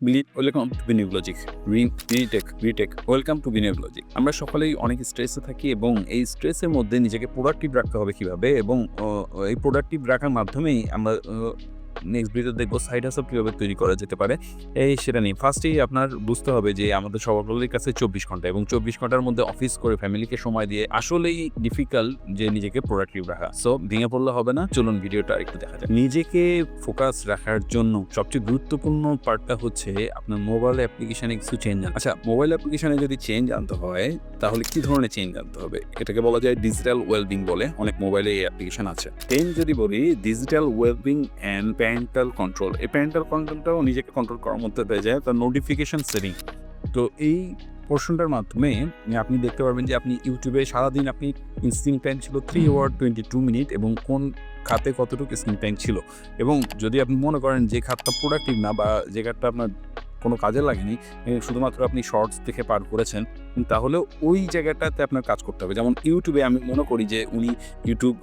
Welcome to বিনিউলজিক মিনিটেক retake welcome to বিনিউলজিক আমরা সকলেই অনেক স্ট্রেসে থাকি এবং এই স্ট্রেসের মধ্যে নিজেকে প্রোডাক্টিভ রাখতে হবে কীভাবে এবং এই প্রোডাক্টিভ রাখার মাধ্যমেই আমরা নেক্সট ভিডিও দেখব সাইড হাসল কীভাবে তৈরি করা যেতে পারে। এই সেটা নিয়ে ফার্স্টেই আপনার বুঝতে হবে যে আমাদের সকলের কাছে চব্বিশ ঘণ্টা এবং চব্বিশ ঘণ্টার মধ্যে অফিস করে ফ্যামিলিকে সময় দিয়ে আসলেই ডিফিকাল্ট যে নিজেকে প্রোডাক্টিভ রাখা। সো ভেঙে পড়লে হবে না। চলুন ভিডিওটা একটু দেখা যায় নিজেকে ফোকাস রাখার জন্য সবচেয়ে গুরুত্বপূর্ণ পার্টটা হচ্ছে আপনার মোবাইল অ্যাপ্লিকেশনে কিছু চেঞ্জ আনতে। আচ্ছা মোবাইল অ্যাপ্লিকেশানে যদি চেঞ্জ আনতে হয়, তাহলে কি ধরনের চেঞ্জ আনতে হবে? এটাকে বলা যায় ডিজিটাল ওয়েলবিং বলে। অনেক মোবাইলে এই অ্যাপ্লিকেশন আছে। চেঞ্জ যদি বলি digital wellbeing and parental control এই প্যারেন্টাল কন্ট্রোলটাও নিজেকে কন্ট্রোল করার মধ্যে পেয়ে যায় তার নোটিফিকেশান সেটিং তো এই পোর্শনটার মাধ্যমে আপনি দেখতে পারবেন যে আপনি ইউটিউবে সারাদিন আপনি স্ক্রিন টাইম ছিল three hour twenty two minute এবং কোন খাতে কতটুকু স্ক্রিন টাইম ছিল। এবং যদি আপনি মনে করেন যে খাতটা প্রোডাক্টিভ না বা যে খাতটা আপনার কোনো কাজে লাগেনি শুধুমাত্র আপনি শর্টস দেখে পার করেছেন তাহলে ওই জায়গাটাতে আপনার কাজ করতে হবে। যেমন ইউটিউবে আমি মনে করি যে উনি ইউটিউব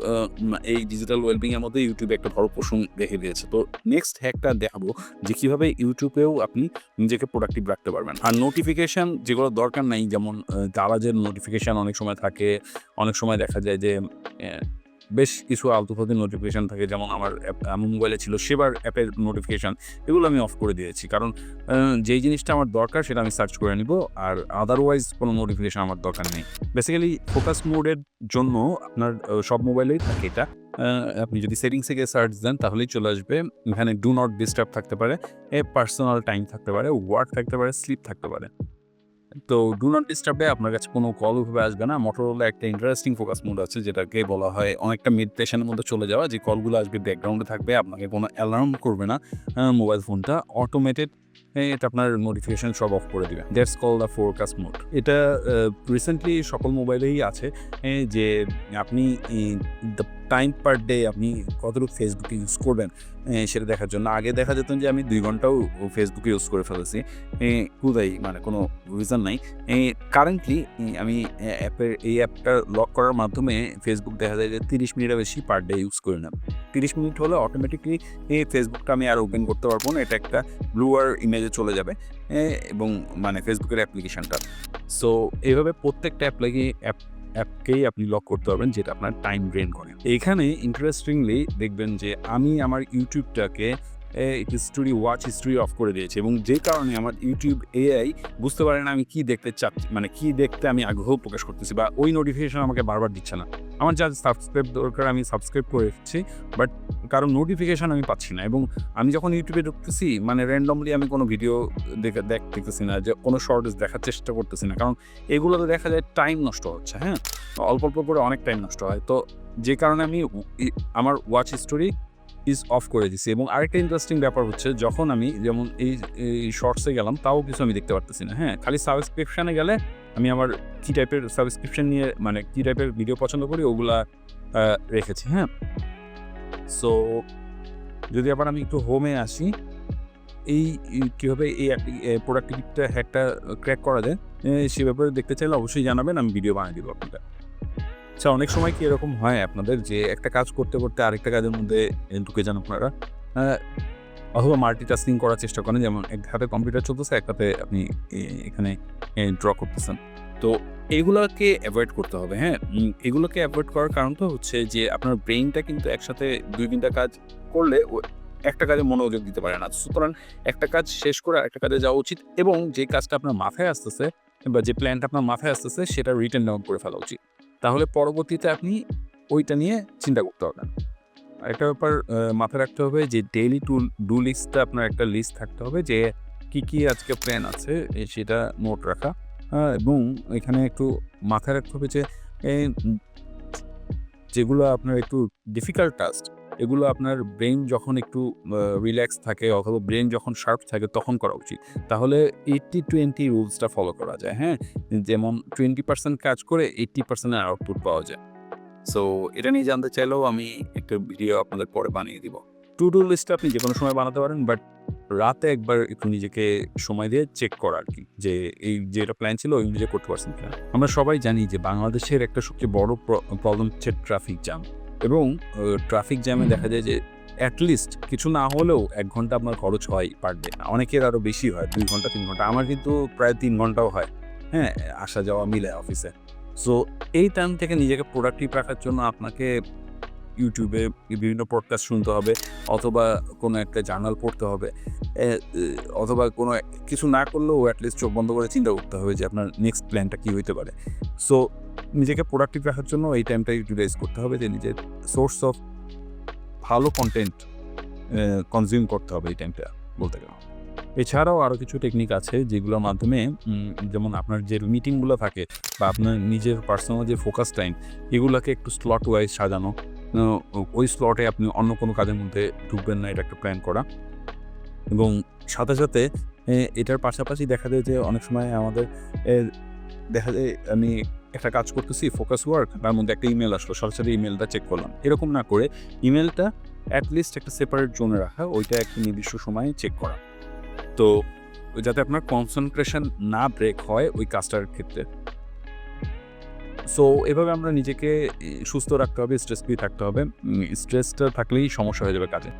এই ডিজিটাল ওয়েলবিং এর মধ্যে ইউটিউবে একটা বড় পোষণ দেখে দিয়েছে তো নেক্সট হ্যাকটা দেখাবো যে কীভাবে ইউটিউবেও আপনি নিজেকে প্রোডাক্টিভ রাখতে পারবেন। আর নোটিফিকেশান যেগুলো দরকার নাই, যেমন দারাজের নোটিফিকেশান অনেক সময় থাকে, অনেক সময় দেখা যায় যে বেশ কিছু আলতুফাতি নোটিফিকেশন থাকে, যেমন আমার আমার মোবাইলে ছিল সেবার অ্যাপের নোটিফিকেশন এগুলো আমি অফ করে দিয়েছি। কারণ যেই জিনিসটা আমার দরকার সেটা আমি সার্চ করে নিব, আর আদারওয়াইজ কোনো নোটিফিকেশন আমার দরকার নেই। বেসিক্যালি ফোকাস মোডের জন্য আপনার সব মোবাইলেই থাকে এটা। আপনি যদি সেটিংস থেকে সার্চ দেন, তাহলেই চলে আসবে। এখানে ডু নট ডিস্টার্ব থাকতে পারে, এ পার্সোনাল টাইম থাকতে পারে ওয়ার্ক থাকতে পারে স্লিপ থাকতে পারে। তো ডু নট ডিস্টার্বে আপনার কাছে কোনো কল ওভাবে আসবে না। মোটরোলা একটা ইন্টারেস্টিং ফোকাস মোড আছে, যেটাকে বলা হয় অনেকটা মেডিটেশনের মধ্যে চলে যাওয়া। যে কলগুলো আসবে ব্যাকগ্রাউন্ডে থাকবে, আপনাকে কোনো অ্যালার্ম করবে না মোবাইল ফোনটা অটোমেটেড এটা আপনার নোটিফিকেশন সব অফ করে দিবে। That's call the forecast mode এটা রিসেন্টলি সকল মোবাইলেই আছে যে আপনি দ্য টাইম পার ডে আপনি কতটুকু ফেসবুক ইউজ করবেন সেটা দেখার জন্য। আগে দেখা যেত যে আমি দুই ঘন্টাও ফেসবুক ইউজ করে ফেলেছি কোথায় মানে কোনো রিজন নাই। কারেন্টলি আমি অ্যাপের, এই অ্যাপটা লক করার মাধ্যমে ফেসবুক দেখা যায় যে তিরিশ মিনিটের বেশি পার ডে ইউজ করি না তিরিশ মিনিট হলে অটোমেটিকলি এই ফেসবুকটা আমি আর ওপেন করতে পারব না। এটা একটা ব্লুয়ার ইমেজে চলে যাবে এবং মানে ফেসবুকের অ্যাপ্লিকেশানটা সো এইভাবে প্রত্যেকটা অ্যাপ্লাই অ্যাপ অ্যাপকেই আপনি লক করতে পারবেন, যেটা আপনার টাইম ড্রেন করে। এখানে ইন্টারেস্টিংলি দেখবেন যে, আমি আমার ইউটিউবটাকে হিস্টোরি ওয়াচ হিস্টোরি অফ করে দিয়েছি। এবং যে কারণে আমার ইউটিউব এআই বুঝতে পারে না আমি কি দেখতে চাচ্ছি মানে কি দেখতে আমি আগ্রহ প্রকাশ করতেছি বা ওই নোটিফিকেশন আমাকে বারবার দিচ্ছে না। আমার যা সাবস্ক্রাইব দরকার আমি সাবস্ক্রাইব করে রেখেছি বাট কারণ নোটিফিকেশান আমি পাচ্ছি না। এবং আমি যখন ইউটিউবে ঢুকতেছি মানে র্যান্ডমলি আমি কোনো ভিডিও দেখে দেখতেছি না যে কোনো শর্টস দেখার চেষ্টা করতেছি না। কারণ এগুলোতে দেখা যায় টাইম নষ্ট হচ্ছে হ্যাঁ? অল্প অল্প করে অনেক টাইম নষ্ট হয়। তো যে কারণে আমি আমার ওয়াচ হিস্টোরি ইজ অফ করে দিছি। এবং আরেকটা ইন্টারেস্টিং ব্যাপার হচ্ছে, যখন আমি যেমন এই এই শর্টসে গেলাম, তাও কিছু আমি দেখতে পারতেছি না। হ্যাঁ খালি সাবস্ক্রিপশানে গেলে আমি আমার কী টাইপের সাবস্ক্রিপশন নিয়ে মানে কী টাইপের ভিডিও পছন্দ করি, ওগুলা রেখেছি হ্যাঁ। সো যদি আবার আমি একটু হোমে আসি, এই কীভাবে এই প্রোডাক্টিভিটিটা হ্যাকটা ক্র্যাক করা যায় সে ব্যাপারে দেখতে চাইলে অবশ্যই জানাবেন, আমি ভিডিও বানিয়ে দেবো আপনাদের। আচ্ছা অনেক সময় কি এরকম হয় আপনাদের যে একটা কাজ করতে করতে আরেকটা কাজের মধ্যে ঢুকে যান আপনারা? অথবা মাল্টিটাস্কিং করার চেষ্টা করেন, যেমন এক হাতে কম্পিউটার চলতেছে, এক হাতে আপনি এখানে ড্র করতেছেন। তো এগুলোকে অ্যাভয়েড করতে হবে হ্যাঁ? এগুলোকে অ্যাভয়েড করার কারণ তো হচ্ছে যে আপনার ব্রেইনটা কিন্তু একসাথে দুই, তিনটা কাজ করলে একটা কাজে মনোযোগ দিতে পারে না। সুতরাং একটা কাজ শেষ করে আরেকটা কাজে যাওয়া উচিত এবং যে কাজটা আপনার মাথায় আসতেছে বা যে প্ল্যানটা আপনার মাথায় আসতেছে, সেটা রিটার্ন ডাউন করে ফেলা উচিত। তাহলে পরবর্তীতে আপনি ওইটা নিয়ে চিন্তা করতে পারবেন আরেকটা ব্যাপার মাথায় রাখতে হবে যে ডেইলি টু ডু লিস্টটা আপনার একটা লিস্ট থাকতে হবে যে কি কি আজকে প্ল্যান আছে সেটা নোট রাখা। আহ, এবং এখানে একটু মাথায় রাখতে হবে যে যেগুলো আপনার একটু ডিফিকাল্ট টাস্ক এগুলো আপনার ব্রেন যখন একটু রিল্যাক্স থাকে অথবা ব্রেন যখন শার্প থাকে তখন করা উচিত। তাহলে এইটটি টোয়েন্টি রুলসটা ফলো করা যায় হ্যাঁ? যেমন টোয়েন্টি পার্সেন্ট কাজ করে এইট্টি পার্সেন্টের আউটপুট পাওয়া যায়। সো এটা নিয়ে জানতে চাইলেও আমি একটা ভিডিও আপনাদের পরে বানিয়ে দিব। টু ডু লিস্ট আপনি যে কোনো সময় বানাতে পারেন বাট রাতে একবার একটু নিজেকে সময় দিয়ে চেক করা আর কি, যে এই যেটা প্ল্যান ছিল ওই অনুযায়ী করতে পারছেন কিনা। আমরা সবাই জানি যে বাংলাদেশের একটা সবচেয়ে বড় প্রবলেম হচ্ছে ট্রাফিক জ্যাম এবং ট্রাফিক জ্যামে দেখা যায় যে অ্যাটলিস্ট কিছু না হলেও এক ঘণ্টা আপনার খরচ হয় পার ডে অনেকের আরও বেশি হয় দুই ঘণ্টা তিন ঘণ্টা। আমার কিন্তু প্রায় তিন ঘন্টাও হয় হ্যাঁ আসা যাওয়া মিলে অফিসে সো এই টাইম থেকে নিজেকে প্রোডাক্টিভ রাখার জন্য আপনাকে ইউটিউবে বিভিন্ন পডকাস্ট শুনতে হবে অথবা কোনো একটা জার্নাল পড়তে হবে অথবা কোনো কিছু না করলেও অ্যাটলিস্ট চোখ বন্ধ করে চিন্তা করতে হবে যে আপনার নেক্সট প্ল্যানটা কী হইতে পারে। সো নিজেকে প্রোডাক্টিভ রাখার জন্য এই টাইমটা ইউটিলাইজ করতে হবে যে নিজের সোর্স অফ ভালো কন্টেন্ট কনজিউম করতে হবে এই টাইমটা বলতে গেলে। এছাড়াও আরও কিছু টেকনিক আছে যেগুলোর মাধ্যমে যেমন আপনার যে মিটিংগুলো থাকে বা আপনার নিজের পার্সোনাল যে ফোকাস টাইম এগুলোকে একটু স্লট ওয়াইজ সাজানো। ওই স্লটে আপনি অন্য কোনো কাজের মধ্যে ঢুকবেন না, এটা একটা প্ল্যান করা। এবং সাথে সাথে এটার পাশাপাশি দেখা যায় যে অনেক সময় আমাদের দেখা যায় আমি একটা কাজ করতেছি ফোকাস ওয়ার্ক তার মধ্যে একটা ইমেল আসলো, সরাসরি ইমেলটা চেক করলাম। এরকম না করে ইমেলটা অ্যাটলিস্ট একটা সেপারেট জোনে রাখা, ওইটা একটা নির্দিষ্ট সময়ে চেক করা। তো যাতে আপনার কনসেন্ট্রেশন না ব্রেক হয় ওই কাজটার ক্ষেত্রে। সো এভাবে আমরা নিজেকে সুস্থ রাখতে হবে স্ট্রেস ফ্রি থাকতে হবে। স্ট্রেসটা থাকলেই সমস্যা হয়ে যাবে কাজে।